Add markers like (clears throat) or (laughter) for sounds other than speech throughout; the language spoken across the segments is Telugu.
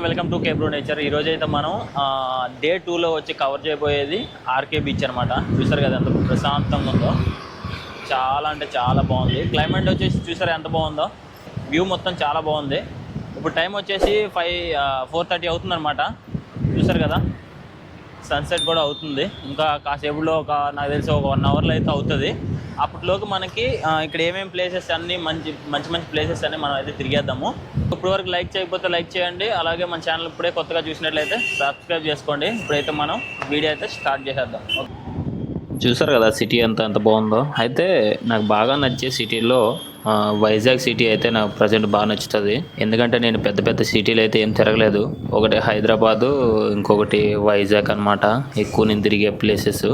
టు నేచర్ ఈరోజు అయితే మనం డే టూలో వచ్చి కవర్ చేయబోయేది ఆర్కే బీచ్ అనమాట చూసారు కదా ఎంత ప్రశాంతంగా ఉందో? చాలా అంటే చాలా బాగుంది. క్లైమేట్ వచ్చేసి చూసారు ఎంత బాగుందో? వ్యూ మొత్తం చాలా బాగుంది. ఇప్పుడు టైం వచ్చేసి ఫైవ్ ఫోర్ థర్టీ అవుతుందన్నమాట. చూసారు కదా? సన్సెట్ కూడా అవుతుంది. ఇంకా కాసేపులో ఒక నాకు తెలిసి ఒక వన్ అవర్లో అయితే అవుతుంది. అప్పట్లోకి మనకి ఇక్కడ ఏమేమి ప్లేసెస్ అన్నీ మంచి మంచి మంచి ప్లేసెస్ అన్ని మనం అయితే తిరిగేద్దాము. ఇప్పుడు వరకు లైక్ చేయకపోతే లైక్ చేయండి. అలాగే మన ఛానల్ ఇప్పుడే కొత్తగా చూసినట్లయితే సబ్స్క్రైబ్ చేసుకోండి. ఇప్పుడైతే మనం వీడియో అయితే స్టార్ట్ చేసేద్దాం. చూసారు కదా సిటీ అంతా ఎంత బాగుందో. అయితే నాకు బాగా నచ్చే సిటీలో వైజాగ్ సిటీ అయితే నాకు ప్రజెంట్ బాగా నచ్చుతుంది. ఎందుకంటే నేను పెద్ద పెద్ద సిటీలు అయితే ఏం తిరగలేదు. ఒకటి హైదరాబాదు ఇంకొకటి వైజాగ్ అన్నమాట. ఎక్కువ నేను తిరిగే ప్లేసెస్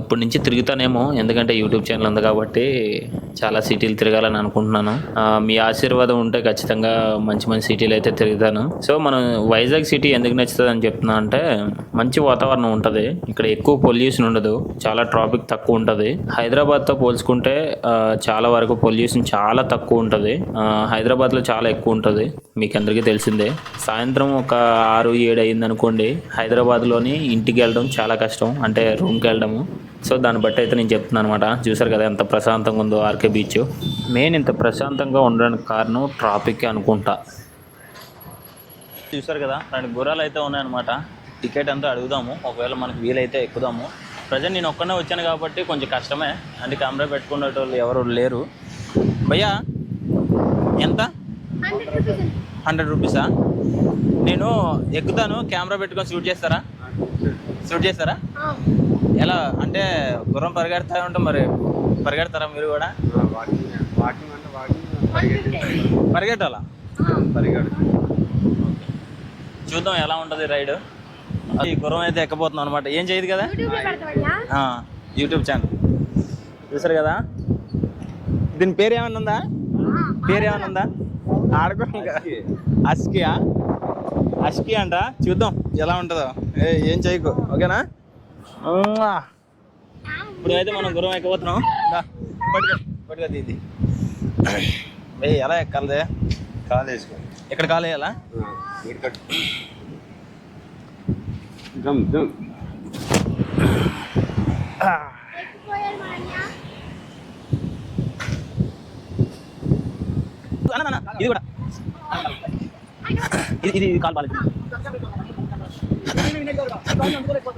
ఇప్పటి నుంచి తిరుగుతానేమో. ఎందుకంటే యూట్యూబ్ ఛానల్ ఉంది కాబట్టి చాలా సిటీలు తిరగాలని అనుకుంటున్నాను. మీ ఆశీర్వాదం ఉంటే ఖచ్చితంగా మంచి మంచి సిటీలు అయితే తిరుగుతాను. సో మనం వైజాగ్ సిటీ ఎందుకు నచ్చుతుంది అని చెప్తున్నా అంటే మంచి వాతావరణం ఉంటుంది. ఇక్కడ ఎక్కువ పొల్యూషన్ ఉండదు. చాలా ట్రాఫిక్ తక్కువ ఉంటుంది. హైదరాబాద్తో పోల్చుకుంటే చాలా వరకు పొల్యూషన్ చాలా తక్కువ ఉంటుంది. హైదరాబాద్లో చాలా ఎక్కువ ఉంటుంది. మీకు అందరికీ తెలిసిందే. సాయంత్రం ఒక ఆరు ఏడు అయింది అనుకోండి హైదరాబాద్లోని ఇంటికి వెళ్ళడం చాలా కష్టం. అంటే రూమ్కి వెళ్ళడము. సో దాన్ని బట్టి అయితే నేను చెప్తున్నాను అనమాట చూసారు కదా ఎంత ప్రశాంతంగా ఉందో ఆర్కే బీచ్. మెయిన్ ఇంత ప్రశాంతంగా ఉండడానికి కారణం ట్రాఫిక్ అనుకుంటా. చూసారు కదా రెండు గుర్రాలు అయితే ఉన్నాయన్నమాట. టికెట్ అంతా అడుగుదాము. ఒకవేళ మనకు వీలైతే ఎక్కుదాము. ప్రజెంట్ నేను ఒక్కనే వచ్చాను కాబట్టి కొంచెం కష్టమే. అంటే కెమెరా పెట్టుకునే వాళ్ళు ఎవరు లేరు. భయ్యా ఎంత? హండ్రెడ్ రూపీసా నేను ఎక్కుతాను కెమెరా పెట్టుకొని షూట్ చేస్తారా? షూట్ చేస్తారా? ఎలా? అంటే గుర్రం పరిగెడతా ఉంటే మరి పరిగెడతారా మీరు కూడా? వాకింగ్ వాకింగ్ అంటే వాకింగ్ పరిగెట్టాలా? పరిగెడు చూద్దాం ఎలా ఉంటుంది రైడ్. ఈ గుర్రం అయితే ఎక్కబోతున్నాం అనమాట ఏం చేయదు కదా? ఆ, యూట్యూబ్ ఛానల్. చూసారు కదా? దీని పేరు ఏమైనా ఉందా? పేరు ఏమైనా ఉందా? ఆడుకో అస్కియా? అస్కి అంట. చూద్దాం ఎలా ఉంటుందో. ఏ ఏం చేయకు. ఓకేనా. ఇప్పుడు అయితే మనం గుర్రం ఎక్కబోతున్నాం దా, పట్టుకో పట్టుకో దీది. ఏ ఎలా ఎక్కాలదే? కాలు వేసుకోండి ఎక్కడ కట్టు. దమ్ అన్న, ఇది కూడా. ఇది ఇది ఇది కాల్ బాలేదు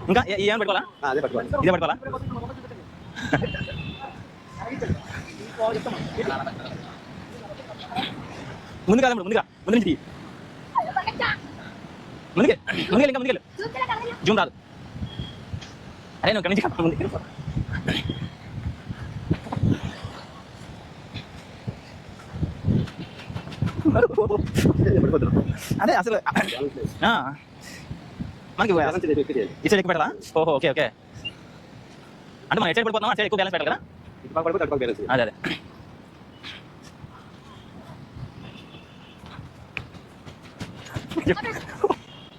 ఇంకా ఏ- ఏమైనా పెట్టుకోవాలా? అదే పట్టుకోండి ఇదే పట్టుకోవాలా? ముందు కాదు ముందుగా ముందు నుంచి. ముందుకే ముందుకెళ్ళి ఇంకా ముందుకెళ్ళు. జూమ్ రాదు. అరే నువ్వు ఇక్కడి నుంచి కాదు, ముందుకు వెళ్ళిపో. (laughs) అదే అసలు మనకి ఇటు సైడ్ ఎక్కువ పెట్టాలా ఓహో ఓకే ఓకే. అంటే మనం ఎటు సైడ్ పడిపోతున్నాం అటు సైడ్ ఎక్కువ బ్యాలెన్స్ పెట్టాలి కదా? అదే అదే.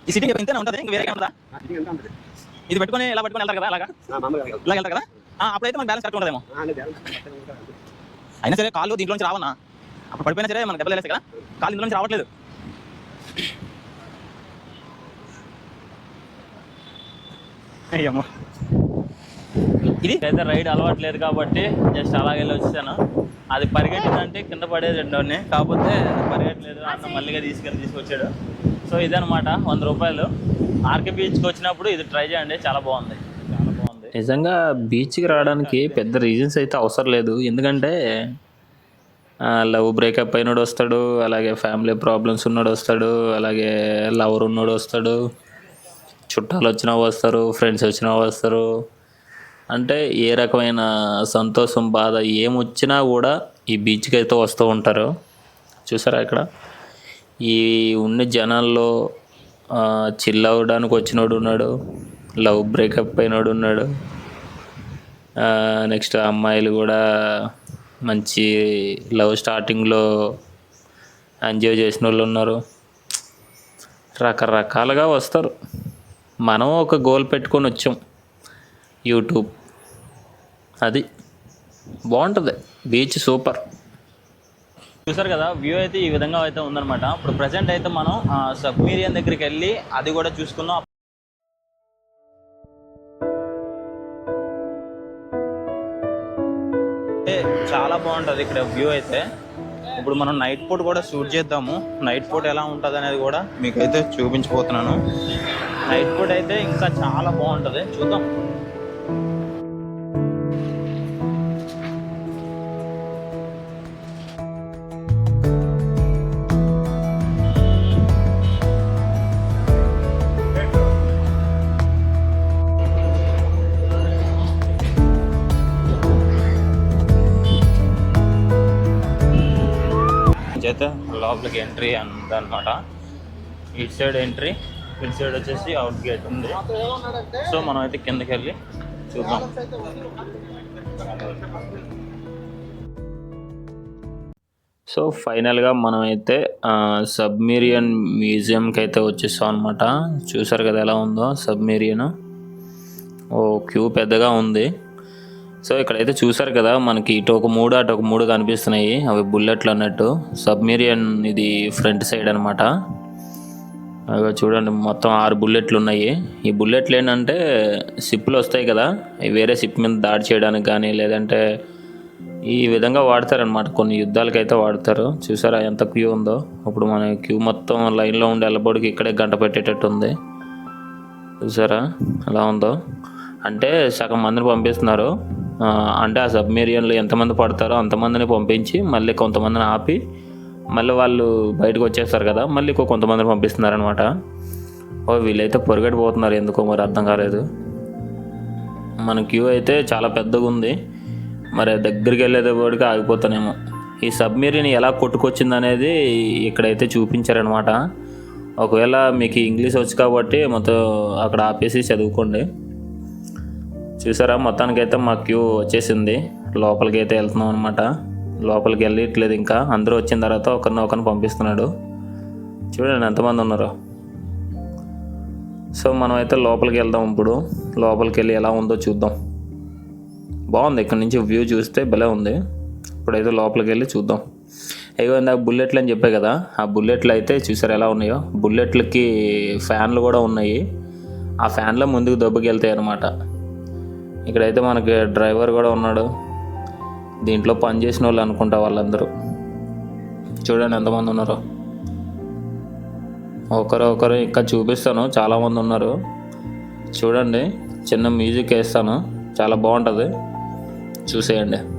ఈ సిటీ ఇంతనే ఉంటుంది? ఇంకా వేరే ఉంటుందా? ఇది పెట్టుకొని ఇలా పట్టుకొని వెళ్తారు కదా అలాగా? ఇలా వెళ్తారు కదా? అప్పుడైతే మనకి బ్యాలెన్స్ కరెక్ట్ ఉండదేమో. అయినా సరే కాళ్ళు దీంట్లోంచి రావన్నా. అప్పుడు పడిపోయినా సరే మనకు దెబ్బలు వేలేస్తాయి కదా. కాళ్ళు ఇందులోంచి రావట్లేదు. అయ్యమ్మో. ఇది? అయితే రైడ్ అలవాటు లేదు కాబట్టి జస్ట్ అలాగే వెళ్ళి వచ్చాను అది పరిగెట్టిందంటే కింద పడేది రెండోని కాకపోతే పరిగెట్టలేదు. అన్న మళ్ళీగా తీసుకెళ్ళి తీసుకొచ్చాడు. సో ఇదనమాట వంద రూపాయలు. ఆర్కే బీచ్కి వచ్చినప్పుడు ఇది ట్రై చేయండి. చాలా బాగుంది. చాలా బాగుంది. నిజంగా బీచ్కి రావడానికి పెద్ద రీజన్స్ అయితే అవసరం లేదు. ఎందుకంటే లవ్ బ్రేకప్ అయినోడు వస్తాడు అలాగే ఫ్యామిలీ ప్రాబ్లమ్స్ ఉన్నాడు వస్తాడు అలాగే లవర్ ఉన్నోడు వస్తాడు చుట్టాలు వచ్చినా వస్తారు ఫ్రెండ్స్ వచ్చినా వస్తారు. అంటే ఏ రకమైన సంతోషం బాధ ఏమొచ్చినా కూడా ఈ బీచ్కి అయితే వస్తూ ఉంటారు. చూసారా ఇక్కడ? ఈ ఉన్న జనాల్లో చిల్ అవ్వడానికి వచ్చినోడు ఉన్నాడు లవ్ బ్రేకప్ అయినోడు ఉన్నాడు. నెక్స్ట్ అమ్మాయిలు కూడా మంచి లవ్ స్టార్టింగ్లో ఎంజాయ్ చేసిన వాళ్ళు ఉన్నారు. రకరకాలుగా వస్తారు. మనం ఒక గోల్ పెట్టుకొని వచ్చాం. యూట్యూబ్. అది బాగుంటుంది. Beach super. చూసారు కదా వ్యూ అయితే ఈ విధంగా అయితే ఉందన్నమాట. ఇప్పుడు ప్రజెంట్ అయితే మనం సబ్మీరియన్ దగ్గరికి వెళ్ళి అది కూడా చూసుకుందాం. అంటే చాలా బాగుంటుంది ఇక్కడ వ్యూ అయితే. ఇప్పుడు మనం నైట్ పూట కూడా షూట్ చేద్దాము. నైట్ పూట ఎలా ఉంటుంది అనేది కూడా మీకైతే చూపించిపోతున్నాను నైట్ పూట అయితే ఇంకా చాలా బాగుంటుంది. చూద్దాం. లోపలికి ఎంట్రీ అనమాట ఇటు సైడ్ ఎంట్రీ ఇటు సైడ్ వచ్చేసి అవుట్ గేట్ ఉంది. సో మనం అయితే కిందకి వెళ్ళి చూద్దాం సో ఫైనల్గా మనం అయితే మ్యూజియంకి అయితే వచ్చేస్తాం అనమాట చూసారు కదా ఎలా ఉందో సబ్మెరియన్ ఓ క్యూ పెద్దగా ఉంది. సో ఇక్కడైతే చూసారు కదా మనకి ఇటు ఒక మూడు అటు ఒక మూడు కనిపిస్తున్నాయి. అవి బుల్లెట్లు అన్నట్టు. సబ్మెరియన్ ఇది ఫ్రంట్ సైడ్ అనమాట అవి చూడండి మొత్తం ఆరు బుల్లెట్లు ఉన్నాయి. ఈ బుల్లెట్లు ఏంటంటే సిప్పులు వస్తాయి కదా వేరే సిప్ మీద దాడి చేయడానికి కానీ లేదంటే ఈ విధంగా వాడతారనమాట కొన్ని యుద్ధాలకైతే వాడతారు. చూసారా ఎంత క్యూ ఉందో? ఇప్పుడు మన క్యూ మొత్తం లైన్లో ఉండే ఎల్లబడికి ఇక్కడే గంట పెట్టేటట్టు ఉంది. చూసారా? ఎలా ఉందో? అంటే సగం మందిని పంపిస్తున్నారు. అంటే ఆ సబ్మెరియన్లో ఎంతమంది పడతారో అంతమందిని పంపించి మళ్ళీ కొంతమందిని ఆపి మళ్ళీ వాళ్ళు బయటకు వచ్చేస్తారు కదా మళ్ళీ ఇంకో కొంతమందిని పంపిస్తున్నారనమాట ఓ వీళ్ళైతే పొరగడిపోతున్నారు ఎందుకో మరి అర్థం కాలేదు. మన క్యూ అయితే చాలా పెద్దగా ఉంది. మరి దగ్గరికి వెళ్ళేటప్పటికి ఆగిపోతానేమో. ఈ సబ్మెరీన్ ఎలా కొట్టుకొచ్చింది అనేది ఇక్కడైతే చూపించారనమాట ఒకవేళ మీకు ఇంగ్లీష్ వచ్చు కాబట్టి మొత్తం అక్కడ ఆపేసి చదువుకోండి. చూసారా? మొత్తానికైతే మా క్యూ వచ్చేసింది. లోపలికి అయితే వెళ్తున్నాం అనమాట లోపలికి వెళ్ళట్లేదు ఇంకా. అందరూ వచ్చిన తర్వాత ఒకరిని ఒకరిని పంపిస్తున్నాడు. చూడండి ఎంతమంది ఉన్నారు. సో మనం అయితే లోపలికి వెళ్దాం ఇప్పుడు. లోపలికి వెళ్ళి ఎలా ఉందో చూద్దాం. బాగుంది. ఇక్కడ నుంచి వ్యూ చూస్తే భలే ఉంది. ఇప్పుడైతే లోపలికి వెళ్ళి చూద్దాం. అయ్యో ఇందాక బుల్లెట్లు అని చెప్పే కదా. ఆ బుల్లెట్లు అయితే చూసారు ఎలా ఉన్నాయో? బుల్లెట్లకి ఫ్యాన్లు కూడా ఉన్నాయి. ఆ ఫ్యాన్లో ముందుకు దెబ్బకి వెళ్తాయి అనమాట ఇక్కడైతే మనకి డ్రైవర్ కూడా ఉన్నాడు. దీంట్లో పని చేసిన వాళ్ళు అనుకుంటా వాళ్ళందరూ. చూడండి ఎంతమంది ఉన్నారో. ఒకరు ఒకరు ఇంకా చూపిస్తాను. చాలామంది ఉన్నారు. చూడండి చిన్న మ్యూజిక్ వేస్తాను. చాలా బాగుంటుంది. చూసేయండి.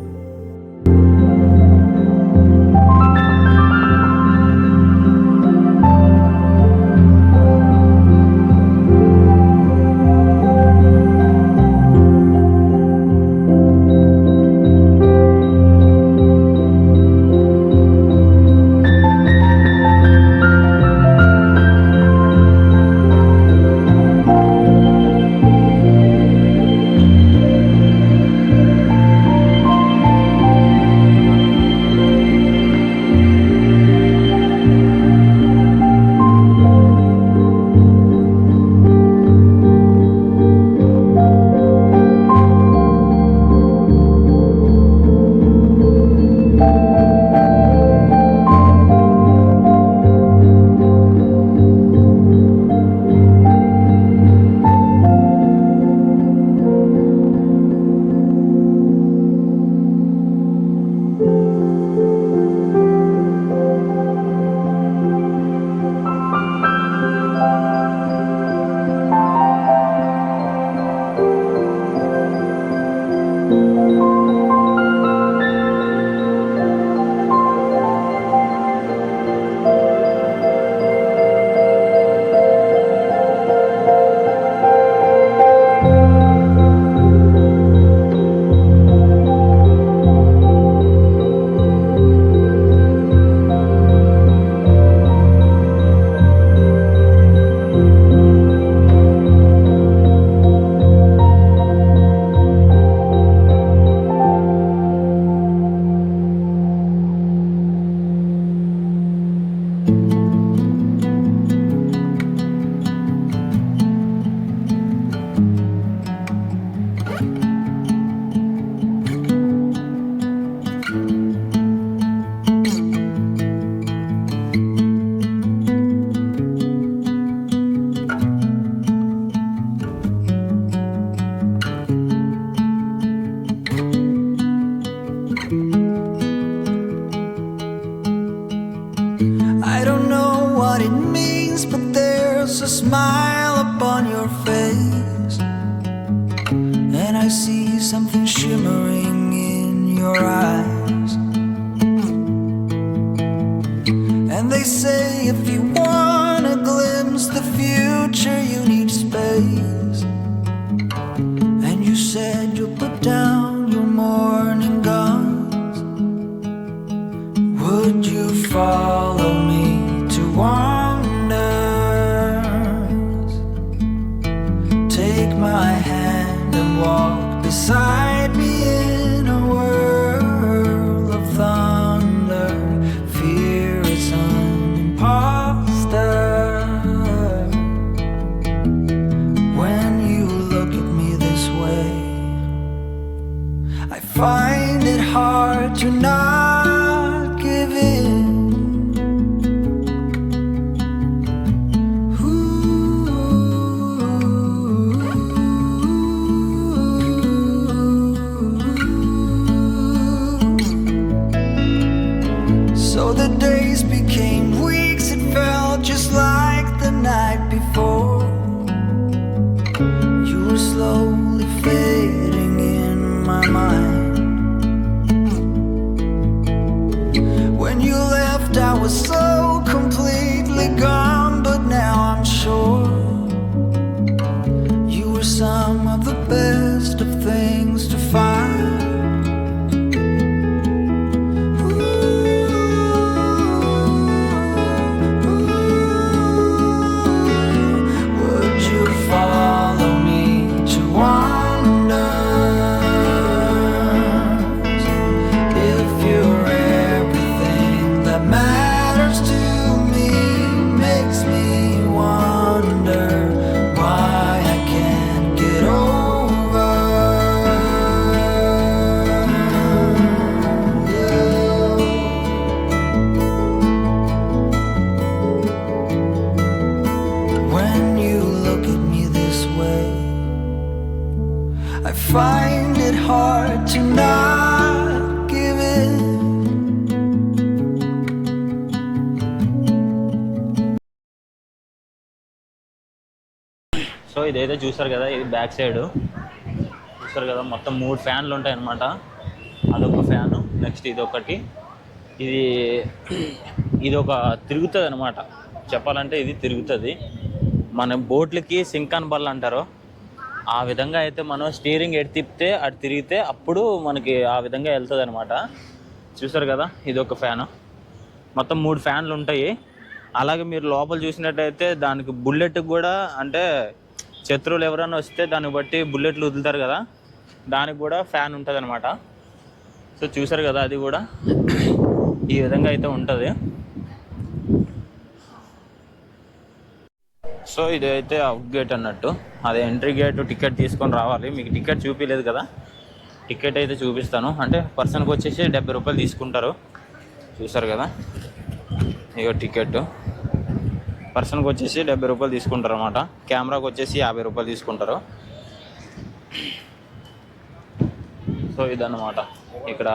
smile upon your face, and I see something shimmering. అయితే ఇదైతే చూసారు కదా ఇది బ్యాక్ సైడ్. చూసారు కదా మొత్తం మూడు ఫ్యాన్లు ఉంటాయి అన్నమాట అదొక ఫ్యాను నెక్స్ట్ ఇది (clears throat) ఒకటి ఇది ఇది ఒక తిరుగుతుంది అనమాట చెప్పాలంటే ఇది తిరుగుతుంది. మన బోట్లకి సింకాన్ బల్ల అంటారు. ఆ విధంగా అయితే మనం స్టీరింగ్ ఎటు తిప్పితే అటు తిరిగితే అప్పుడు మనకి ఆ విధంగా వెళ్తుంది అనమాట చూసారు కదా ఇది ఒక ఫ్యాను. మొత్తం మూడు ఫ్యాన్లు ఉంటాయి. అలాగే మీరు లోపల చూసినట్టయితే దానికి బుల్లెట్ కూడా అంటే శత్రువులు ఎవరైనా వస్తే దాన్ని బట్టి బుల్లెట్లు వదులుతారు కదా దానికి కూడా ఫ్యాన్ ఉంటుంది అనమాట సో చూసారు కదా అది కూడా. ఈ విధంగా అయితే ఉంటుంది. సో ఇది అయితే అవుట్ గేట్ అన్నట్టు. అదే ఎంట్రీ గేట్ టికెట్ తీసుకొని రావాలి. మీకు టికెట్ చూపించలేదు కదా. టికెట్ అయితే చూపిస్తాను. అంటే పర్సన్కి వచ్చేసి డెబ్బై రూపాయలు తీసుకుంటారు. చూసారు కదా? ఇగో టికెట్. పర్సన్కి వచ్చేసి డెబ్బై రూపాయలు తీసుకుంటారు అనమాట కెమెరాకి వచ్చేసి యాభై రూపాయలు తీసుకుంటారు. సో ఇదన్నమాట. ఇక్కడ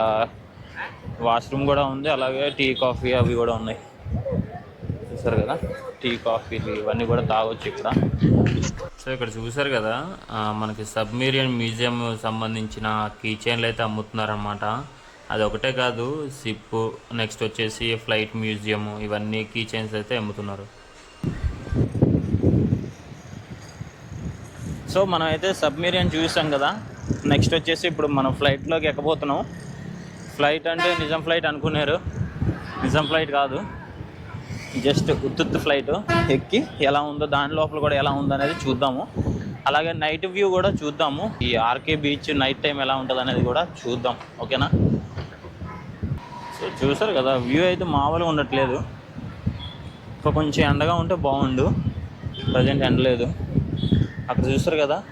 వాష్రూమ్ కూడా ఉంది అలాగే టీ కాఫీ అవి కూడా ఉన్నాయి. చూసారు కదా? టీ కాఫీలు ఇవన్నీ కూడా తాగొచ్చు ఇక్కడ. సో ఇక్కడ చూసారు కదా? మనకి సబ్మెరియన్ మ్యూజియం సంబంధించిన కీ చైన్లు అయితే అమ్ముతున్నారన్నమాట. అది ఒకటే కాదు సిప్ నెక్స్ట్ వచ్చేసి ఫ్లైట్ మ్యూజియం ఇవన్నీ కీ చైన్స్ అయితే అమ్ముతున్నారు. సో మనం అయితే సబ్మెరియన్ చూసాం కదా. నెక్స్ట్ వచ్చేసి ఇప్పుడు మనం ఫ్లైట్లోకి ఎక్కబోతున్నాం. ఫ్లైట్ అంటే నిజం ఫ్లైట్ అనుకున్నారు. నిజం ఫ్లైట్ కాదు. జస్ట్ ఉత్తుత్తు ఫ్లైట్ ఎక్కి ఎలా ఉందో దాని లోపల కూడా ఎలా ఉందో అనేది చూద్దాము. అలాగే నైట్ వ్యూ కూడా చూద్దాము. ఈ ఆర్కే బీచ్ నైట్ టైం ఎలా ఉంటుంది అనేది కూడా చూద్దాం. ఓకేనా సో చూసారు కదా వ్యూ అయితే మామూలుగా ఉండట్లేదు. ఇంకా కొంచెం ఎండగా ఉంటే బాగుండు. ప్రజెంట్ ఎండ లేదు అక్కడ చూస్తారు కదా?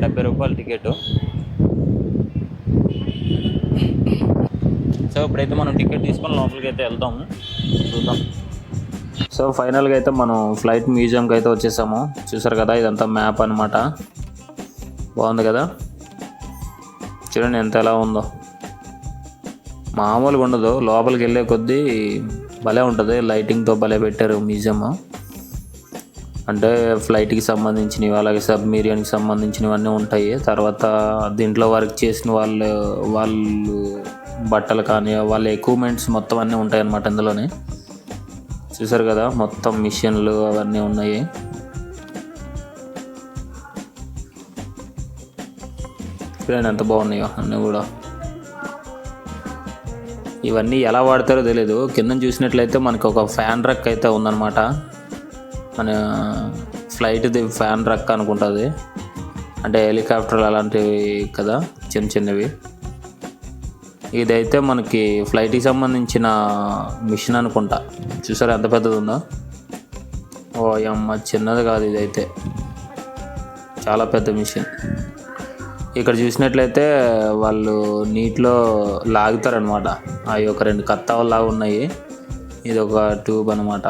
డెబ్బై రూపాయల టికెట్. సో ఇప్పుడైతే మనం టికెట్ తీసుకొని లోపలికి అయితే వెళ్తాము చూద్దాం. సో ఫైనల్గా అయితే మనం ఫ్లైట్ మ్యూజియంకి అయితే వచ్చేసాము. చూసారు కదా ఇదంతా మ్యాప్ అనమాట బాగుంది కదా? చూడండి ఎంత ఎలా ఉందో. మామూలుగా ఉండదు. లోపలికి వెళ్ళే కొద్దీ భలే ఉంటుంది. లైటింగ్తో భలే పెట్టారు మ్యూజియం. అంటే ఫ్లైట్కి సంబంధించినవి అలాగే సబ్మెరీన్కి సంబంధించినవి అన్నీ ఉంటాయి. తర్వాత దీంట్లో వర్క్ చేసిన వాళ్ళు వాళ్ళు బట్టలు కానీ వాళ్ళ ఎక్విప్మెంట్స్ మొత్తం అన్నీ ఉంటాయి అన్నమాట ఇందులోనే. చూసారు కదా మొత్తం మిషన్లు అవన్నీ ఉన్నాయి. చూడండి ఎంత బాగున్నాయో అన్నీ కూడా. ఇవన్నీ ఎలా వాడతారో తెలియదు కింద చూసినట్లయితే మనకు ఒక ఫ్యాన్ రక్ అయితే ఉందన్నమాట. మన ఫ్లైట్ది ఫ్యాన్ రక్ అనుకుంటుంది. అంటే హెలికాప్టర్ అలాంటివి కదా చిన్న చిన్నవి. ఇదైతే మనకి ఫ్లైట్కి సంబంధించిన మిషన్ అనుకుంటా. చూసారా ఎంత పెద్దది ఉందో? ఓ అమ్మ చిన్నది కాదు ఇదైతే. చాలా పెద్ద మిషన్ ఇక్కడ చూసినట్లయితే వాళ్ళు నీటిలో లాగుతారనమాట అవి ఒక రెండు కత్తావల్లాగా ఉన్నాయి. ఇది ఒక ట్యూబ్ అనమాట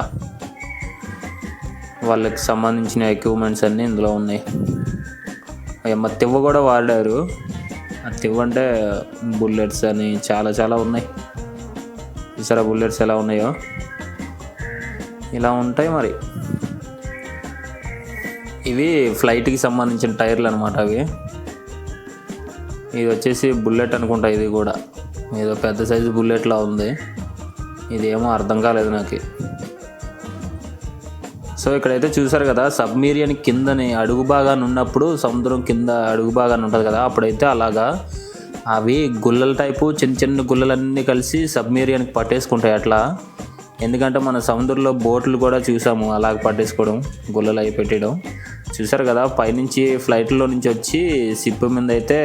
వాళ్ళకి సంబంధించిన ఎక్విప్మెంట్స్ అన్నీ ఇందులో ఉన్నాయి. మా తివ్వ కూడా వాడారు. ఆ తివ్వ అంటే బుల్లెట్స్ అని చాలా చాలా ఉన్నాయి. చూసారా బుల్లెట్స్ ఎలా ఉన్నాయో. ఇలా ఉంటాయి మరి. ఇవి ఫ్లైట్కి సంబంధించిన టైర్లు అనమాట అవి. ఇది వచ్చేసి బుల్లెట్ అనుకుంటా ఇది కూడా. ఏదో పెద్ద సైజు బుల్లెట్లా ఉంది. ఇదేమో అర్థం కాలేదు నాకు. సో ఇక్కడైతే చూసారు కదా సబ్మీరియన్ కిందని అడుగు భాగాన్ని ఉన్నప్పుడు సముద్రం కింద అడుగు భాగాన్ని ఉంటుంది కదా అప్పుడైతే అలాగా అవి గుల్లల టైపు చిన్న చిన్న గుల్లలన్నీ కలిసి సబ్మీరియన్కి పట్టేసుకుంటాయి అట్లా. ఎందుకంటే మన సముద్రంలో బోట్లు కూడా చూసాము అలాగ పట్టేసుకోవడం గుల్లలు అవి పెట్టడం చూసారు కదా పైనుంచి ఫ్లైట్లో నుంచి వచ్చి సిప్ మీద అయితే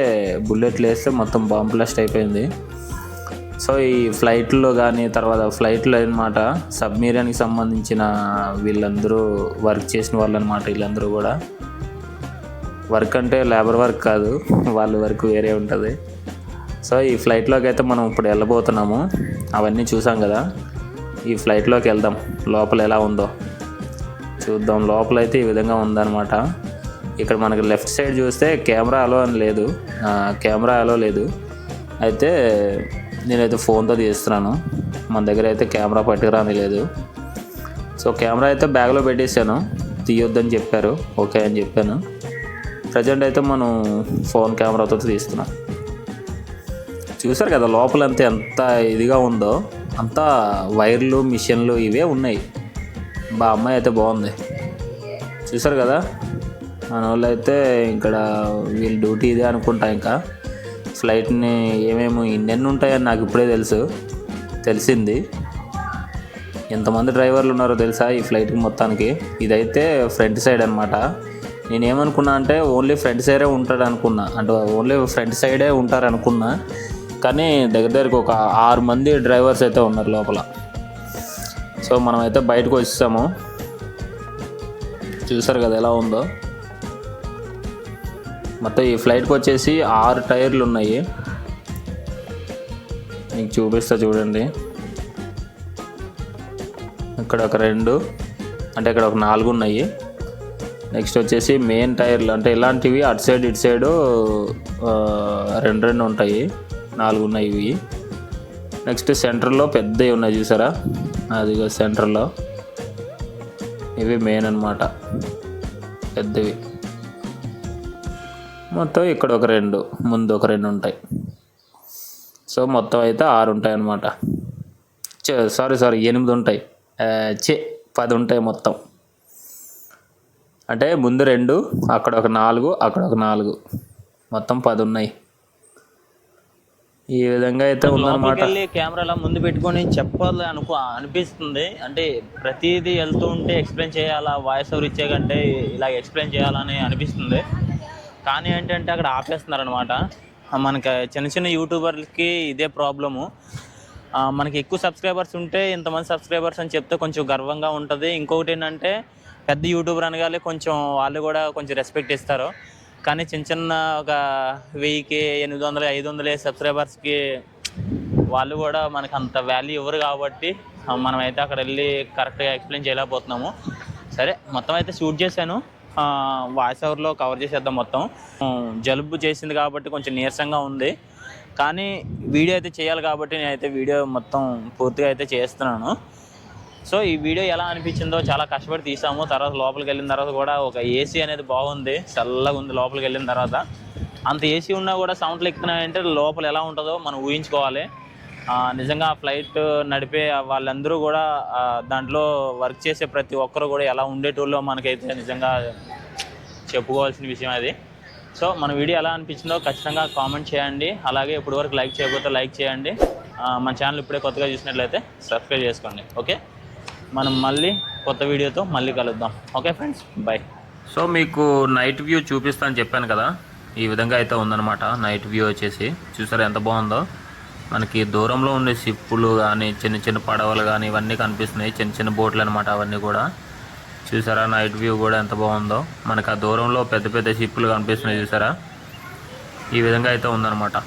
బుల్లెట్లు వేస్తే మొత్తం బాంబ్లాస్ట్ అయిపోయింది. సో ఈ ఫ్లైట్లో కానీ తర్వాత ఫ్లైట్లో అనమాట సబ్మీరియన్కి సంబంధించిన వీళ్ళందరూ వర్క్ చేసిన వాళ్ళు అనమాట వీళ్ళందరూ కూడా. వర్క్ అంటే లేబర్ వర్క్ కాదు వాళ్ళ వర్క్ వేరే ఉంటుంది. సో ఈ ఫ్లైట్లోకి అయితే మనం ఇప్పుడు వెళ్ళబోతున్నాము. అవన్నీ చూసాం కదా. ఈ ఫ్లైట్లోకి వెళ్దాం. లోపల ఎలా ఉందో. చూద్దాం. లోపల అయితే ఈ విధంగా ఉందన్నమాట. ఇక్కడ మనకి లెఫ్ట్ సైడ్ చూస్తే కెమెరా అలో అని లేదు. కెమెరా అలో లేదు. అయితే నేనైతే ఫోన్తో తీస్తున్నాను. మన దగ్గర అయితే కెమెరా పట్టుకురాని లేదు. సో కెమెరా అయితే బ్యాగ్లో పెట్టేశాను. తీయొద్దని చెప్పారు. ఓకే అని చెప్పాను. ప్రజెంట్ అయితే మనం ఫోన్ కెమెరాతో తీస్తున్నాం. చూసారు కదా లోపల అంతే ఎంత ఇదిగా ఉందో? అంతా వైర్లు మిషన్లు ఇవే ఉన్నాయి. బా అమ్మాయి అయితే బాగుంది. చూసారు కదా? మన వాళ్ళు అయితే ఇక్కడ వీళ్ళ డ్యూటీ ఇదే అనుకుంటా ఇంకా. ఫ్లైట్ని ఏమేమి ఇన్నెన్ని ఉంటాయని నాకు ఇప్పుడే తెలుసు. తెలిసింది. ఎంతమంది డ్రైవర్లు ఉన్నారో తెలుసా ఈ ఫ్లైట్కి మొత్తానికి? ఇదైతే ఫ్రంట్ సైడ్ అనమాట నేనేమనుకున్నా అంటే ఓన్లీ ఫ్రంట్ సైడే ఉంటాడు అనుకున్నా అంటే ఓన్లీ ఫ్రంట్ సైడే ఉంటారు అనుకున్నా కానీ దగ్గర దగ్గరకు ఒక ఆరు మంది డ్రైవర్స్ అయితే ఉన్నారు లోపల. సో మనమైతే బయటకు వచ్చేసాము. చూసారు కదా ఎలా ఉందో? మొత్తం ఈ ఫ్లైట్కి వచ్చేసి ఆరు టైర్లు ఉన్నాయి. మీకు చూపిస్తా చూడండి. ఇక్కడ ఒక రెండు అంటే ఇక్కడ ఒక నాలుగు ఉన్నాయి. నెక్స్ట్ వచ్చేసి మెయిన్ టైర్లు అంటే ఇలాంటివి అటు సైడ్ ఇటు సైడు రెండు రెండు ఉంటాయి. నాలుగు ఉన్నాయి ఇవి. నెక్స్ట్ సెంటర్లో పెద్దవి ఉన్నాయి చూసారా? అదిగో సెంటర్లో. ఇవి మెయిన్ అన్నమాట. పెద్దవి. మొత్తం ఇక్కడ ఒక రెండు ముందు ఒక రెండు ఉంటాయి. సో మొత్తం అయితే ఆరు ఉంటాయి అన్నమాట సారీ సారీ ఎనిమిది ఉంటాయి. ఛే పది ఉంటాయి మొత్తం. అంటే ముందు రెండు అక్కడ ఒక నాలుగు అక్కడ ఒక నాలుగు. మొత్తం పది ఉన్నాయి. ఈ విధంగా అయితే ఉందన్నమాట. వెళ్ళి కెమెరా అలా ముందు పెట్టుకొని చెప్పాలి అనుకో అనిపిస్తుంది. అంటే ప్రతిదీ వెళ్తూ ఉంటే ఎక్స్ప్లెయిన్ చేయాలా? వాయిస్ ఓవర్ ఇచ్చే కంటే ఇలా ఎక్స్ప్లెయిన్ చేయాలని అనిపిస్తుంది. కానీ ఏంటంటే అక్కడ ఆపేస్తున్నారు అనమాట మనకి చిన్న చిన్న యూట్యూబర్లకి ఇదే ప్రాబ్లము. మనకి ఎక్కువ సబ్స్క్రైబర్స్ ఉంటే ఇంతమంది సబ్స్క్రైబర్స్ అని చెప్తే కొంచెం గర్వంగా ఉంటుంది. ఇంకొకటి ఏంటంటే పెద్ద యూట్యూబర్ అనగానే కొంచెం వాళ్ళు కూడా కొంచెం రెస్పెక్ట్ ఇస్తారు. కానీ చిన్న చిన్న ఒక వెయ్యికి ఎనిమిది వందలు ఐదు వందలు సబ్స్క్రైబర్స్కి వాళ్ళు కూడా మనకు అంత వాల్యూ ఇవ్వరు కాబట్టి మనమైతే అక్కడ వెళ్ళి కరెక్ట్గా ఎక్స్ప్లెయిన్ చేయలేకపోతున్నాము. సరే మొత్తం అయితే షూట్ చేశాను. వాయిస్ ఓవర్లో కవర్ చేసేద్దాం మొత్తం. జలుబు చేసింది కాబట్టి కొంచెం నీరసంగా ఉంది. కానీ వీడియో అయితే చేయాలి కాబట్టి నేనైతే వీడియో మొత్తం పూర్తిగా అయితే చేస్తున్నాను. సో ఈ వీడియో ఎలా అనిపించిందో చాలా కష్టపడి తీసాము. తర్వాత లోపలికి వెళ్ళిన తర్వాత కూడా ఒక ఏసీ అనేది బాగుంది. చల్లగా ఉంది లోపలికి వెళ్ళిన తర్వాత. అంత ఏసీ ఉన్నా కూడా సౌండ్లు ఎక్కుతున్నాయంటే లోపల ఎలా ఉంటుందో మనం ఊహించుకోవాలి. నిజంగా ఫ్లైట్ నడిపే వాళ్ళందరూ కూడా దాంట్లో వర్క్ చేసే ప్రతి ఒక్కరు కూడా ఎలా ఉండేటోళ్ళో మనకైతే నిజంగా చెప్పుకోవాల్సిన విషయం అది. సో మన వీడియో ఎలా అనిపించిందో ఖచ్చితంగా కామెంట్ చేయండి. అలాగే ఇప్పటివరకు లైక్ చేయకపోతే లైక్ చేయండి. మన ఛానల్ ఇప్పుడే కొత్తగా చూసినట్లయితే సబ్స్క్రైబ్ చేసుకోండి. ఓకే? మనం మళ్ళీ కొత్త వీడియోతో మళ్ళీ కలుద్దాం. ఓకే ఫ్రెండ్స్ బాయ్ సో మీకు నైట్ వ్యూ చూపిస్తాను చెప్పాను కదా. ఈ విధంగా అయితే ఉందన్నమాట. నైట్ వ్యూ వచ్చేసి. చూసారా ఎంత బాగుందో? మనకి దూరంలో ఉండే షిప్పులు కానీ చిన్న చిన్న పడవలు కానీ ఇవన్నీ కనిపిస్తున్నాయి. చిన్న చిన్న బోట్లు అనమాట అవన్నీ కూడా. చూసారా? నైట్ వ్యూ కూడా ఎంత బాగుందో. మనకి ఆ దూరంలో పెద్ద పెద్ద షిప్పులు కనిపిస్తున్నాయి చూసారా? ఈ విధంగా అయితే ఉందన్నమాట.